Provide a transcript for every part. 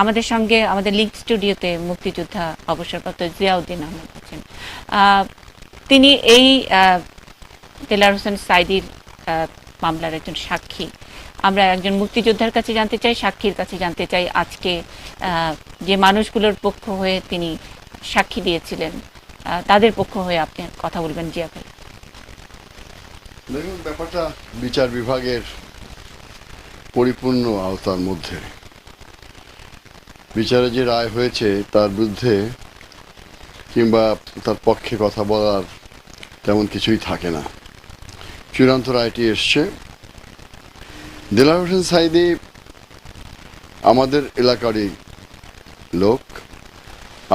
আমাদের সঙ্গে আমাদের লিঙ্ক স্টুডিওতে মুক্তিযোদ্ধা অবসরপ্রাপ্ত জিয়াউদ্দিন আহমেদ আছেন। তিনি এই দেলার হোসেন সাইদির মামলার একজন সাক্ষী। আমরা একজন মুক্তিযোদ্ধার কাছে জানতে চাই, সাক্ষীর কাছে জানতে চাই আজকে যে মানুষগুলোর পক্ষ হয়ে তিনি সাক্ষী দিয়েছিলেন তাদের পক্ষ হয়ে আপনি কথা বলবেন জিয়া ভাই। দেখুন, ব্যাপারটা বিচার বিভাগের পরিপূর্ণ আওতার মধ্যে। বিচারে যে রায় হয়েছে তার বিরুদ্ধে কিংবা তার পক্ষে কথা বলার তেমন কিছুই থাকে না। চূড়ান্ত রায়টি এসছে। দিলার হোসেন সাইদি আমাদের এলাকারই লোক।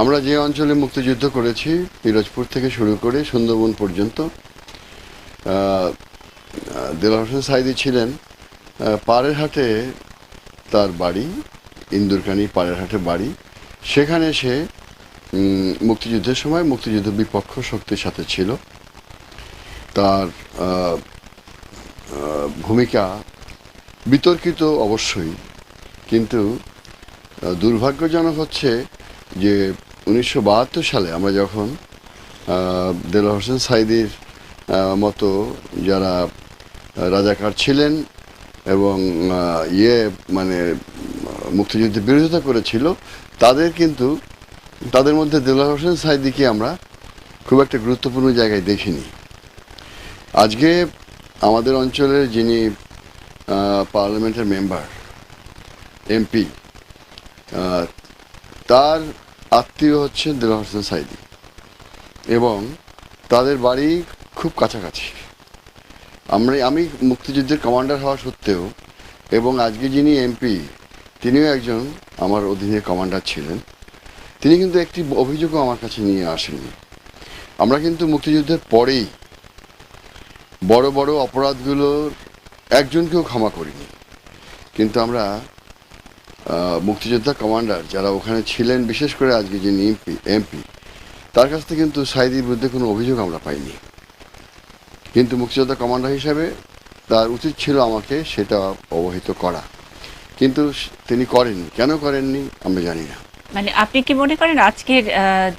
আমরা যে অঞ্চলে মুক্তিযুদ্ধ করেছি, পিরোজপুর থেকে শুরু করে সুন্দরবন পর্যন্ত দেলার হোসেন সাইদি ছিলেন পাড়ের হাটে তার বাড়ি। ইন্দুরকানি পাড়ের হাটে বাড়ি। সেখানে সে মুক্তিযুদ্ধের সময় মুক্তিযুদ্ধ বিপক্ষ শক্তির সাথে ছিল। তার ভূমিকা বিতর্কিত অবশ্যই। কিন্তু দুর্ভাগ্যজনক হচ্ছে যে উনিশশো বাহাত্তর সালে আমরা যখন দেলোয়ার হোসেন সাইদির মতো যারা রাজাকার ছিলেন এবং ইয়ে মানে মুক্তিযুদ্ধের বিরোধিতা করেছিল, তাদের কিন্তু, তাদের মধ্যে দেলোয়ার হোসেন সাইদিকে আমরা খুব একটা গুরুত্বপূর্ণ জায়গায় দেখিনি। আজকে আমাদের অঞ্চলের যিনি পার্লামেন্টের মেম্বার, এমপি তার আত্মীয় হচ্ছে দেলোয়ার হোসেন সাইদি এবং তাদের বাড়ি খুব কাছাকাছি। আমরা, আমি মুক্তিযুদ্ধের কমান্ডার হওয়া সত্ত্বেও এবং আজকে যিনি এমপি তিনিও একজন আমার অধীনে কমান্ডার ছিলেন। তিনি কিন্তু একটি অভিযোগও আমার কাছে নিয়ে আসেননি। আমরা কিন্তু মুক্তিযুদ্ধের পরেই বড় বড় অপরাধগুলোর একজনকেও ক্ষমা করিনি। কিন্তু আমরা মুক্তিযোদ্ধা কমান্ডার যারা ওখানে ছিলেন, বিশেষ করে আজকে যিনি এমপি এমপি তার কাছ থেকে কিন্তু সাইদির বিরুদ্ধে কোনো অভিযোগ আমরা পাইনি। কিন্তু মুক্তিযোদ্ধা কমান্ডার হিসাবে তার উচিত ছিল আমাকে সেটা অবহিত করা। কিন্তু তিনি করেননি। কেন করেননি? আমরা জানি না। মানে আপনি কি মনে করেন আজকের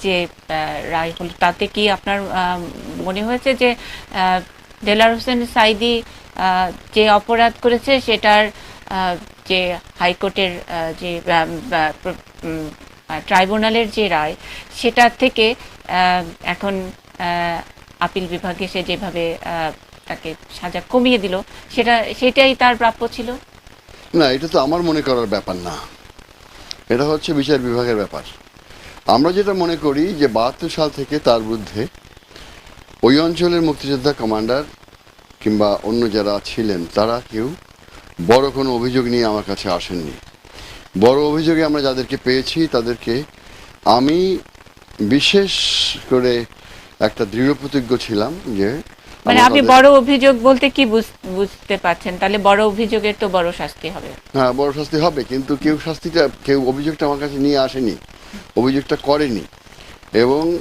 যে রায় হলো, তাতে কি আপনার মনে হয়েছে যে দেলার হোসেন সাইদি যে অপরাধ করেছে সেটার যে হাইকোর্টের যে ট্রাইব্যুনালের যে রায়, সেটা থেকে এখন আপিল বিভাগে সে যেভাবে তাকে সাজা কমিয়ে দিল, সেটা, সেটাই তার প্রাপ্য ছিল? না, এটা তো আমার মনে করার ব্যাপার না। এটা হচ্ছে বিচার বিভাগের ব্যাপার। আমরা যেটা মনে করি যে বাহাত্তর সাল থেকে তার বিরুদ্ধে ওই অঞ্চলের মুক্তিযোদ্ধা কমান্ডার কিংবা অন্য যারা ছিলেন, তারা কেউ বড় কোনো অভিযোগ নিয়ে আমার কাছে আসেননি। বড় অভিযোগে আমরা যাদেরকে পেয়েছি, তাদেরকে আমি বিশেষ করে একটা দৃঢ় প্রতিজ্ঞ ছিলাম যে মানে আপনি বড় অভিযোগ বলতে কি বুঝ- বুঝতে পারছেন? তাহলে বড় অভিযোগের তো বড় শাস্তি হবে। হ্যাঁ বড় শাস্তি হবে কিন্তু কেউ শাস্তিটা কেউ অভিযোগটা আমার কাছে নিয়ে আসেনি অভিযোগটা করেনি। এবং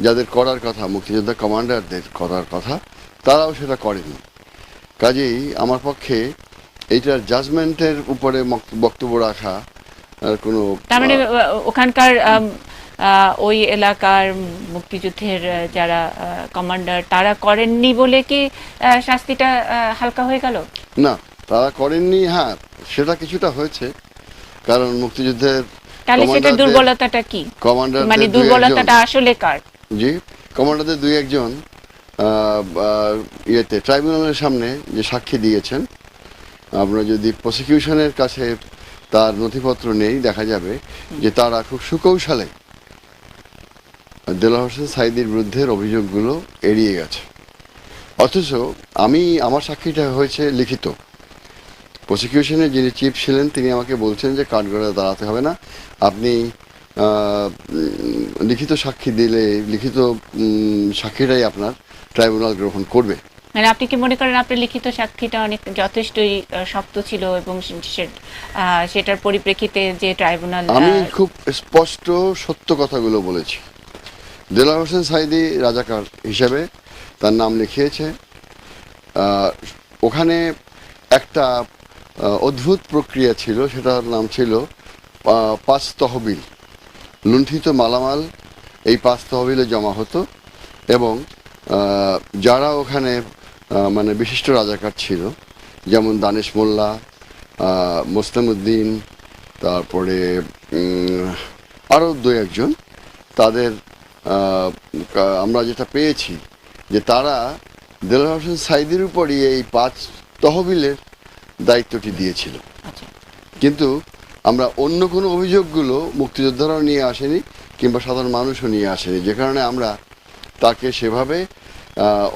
যাদের করার কথা মুক্তিযোদ্ধা কমান্ডারদের করার কথা তারাও সেটা করেনি। কাজেই আমার পক্ষে এইটার জাজমেন্টের উপরে বক্তব্য রাখা আর কোনো তার মানে ওখানকার ওই এলাকার মুক্তিযুদ্ধের যারা কমান্ডার তারা করেননি বলে কি শাস্তিটা হালকা হয়ে গেল? না তারা করেননি হ্যাঁ সেটা কিছুটা হয়েছে। কারণ মুক্তিযুদ্ধের তাহলে সেটা দুর্বলতাটা কি? কমান্ডারদের মানে দুর্বলতাটা আসলে কার? জি কমান্ডারদের দুই একজন ইয়েতে ট্রাইব্যুনালের সামনে যে সাক্ষী দিয়েছেন। আমরা যদি প্রসিকিউশনের কাছে তার নথিপত্র নেই দেখা যাবে যে তারা খুব সুকৌশলে দেলা হোসেন সাইদির বিরুদ্ধের অভিযোগগুলো এড়িয়ে গেছে। অথচ আমি আমার সাক্ষীটা হয়েছে লিখিত। প্রসিকিউশনে যিনি চিফ ছিলেন তিনি আমাকে বলছেন যে কাঠগড়ায় দাঁড়াতে হবে না। আপনি লিখিত সাক্ষী দিলে লিখিত সাক্ষীটাই আপনার ট্রাইব্যুনাল গ্রহণ করবে। মানে আপনি কি মনে করেন আপনার লিখিত সাক্ষীটা অনেক যথেষ্টই শক্ত ছিল এবং সেটার পরিপ্রেক্ষিতে যে ট্রাইব্যুনাল আমি খুব স্পষ্ট সত্য কথাগুলো বলেছি। দেলার হোসেন সাইদি রাজাকার হিসেবে তার নাম লিখিয়েছে। ওখানে একটা অদ্ভুত প্রক্রিয়া ছিল, সেটার নাম ছিল পাঁচ তহবিল। লুণ্ঠিত মালামাল এই পাঁচ তহবিলে জমা হতো এবং যারা ওখানে মানে বিশিষ্ট রাজাকার ছিল, যেমন দানেশ মোল্লা উদ্দিন তারপরে আরও দু একজন, তাদের আমরা যেটা পেয়েছি যে তারা দেলোয়ার হোসেন সাইদির উপরই এই পাঁচ তহবিলের দায়িত্বটি দিয়েছিল। আচ্ছা। কিন্তু আমরা অন্য কোনো অভিযোগগুলো মুক্তিযোদ্ধারাও নিয়ে আসেনি কিংবা সাধারণ মানুষও নিয়ে আসেনি। যে কারণে আমরা তাকে সেভাবে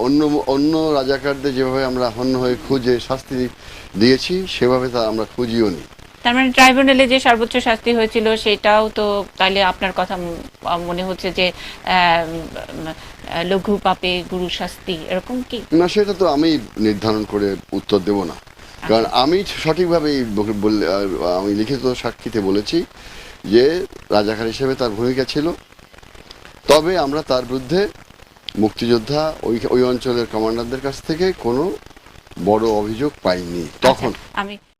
অন্য অন্য রাজাকারদের যেভাবে আমরা হন্য হয়ে খুঁজে শাস্তি দিয়েছি সেভাবে তা আমরা খুঁজিও নি। তার মানে ট্রাইব্যুনালে যে সর্বোচ্চ শাস্তি হয়েছিল সেটাও তো তাহলে আপনার কথা মনে হচ্ছে যে লঘু পাপে গুরু শাস্তি এরকম কি? না সেটা তো আমি নির্ধারণ করে উত্তর দেব না। কারণ আমি সঠিকভাবে আমি লিখিত সাক্ষীতে বলেছি যে রাজাকার হিসেবে তার ভূমিকা ছিল। তবে আমরা তার বিরুদ্ধে মুক্তিযোদ্ধা ওই ওই অঞ্চলের কমান্ডারদের কাছ থেকে কোনো বড় অভিযোগ পাইনি তখন। আচ্ছা, আমি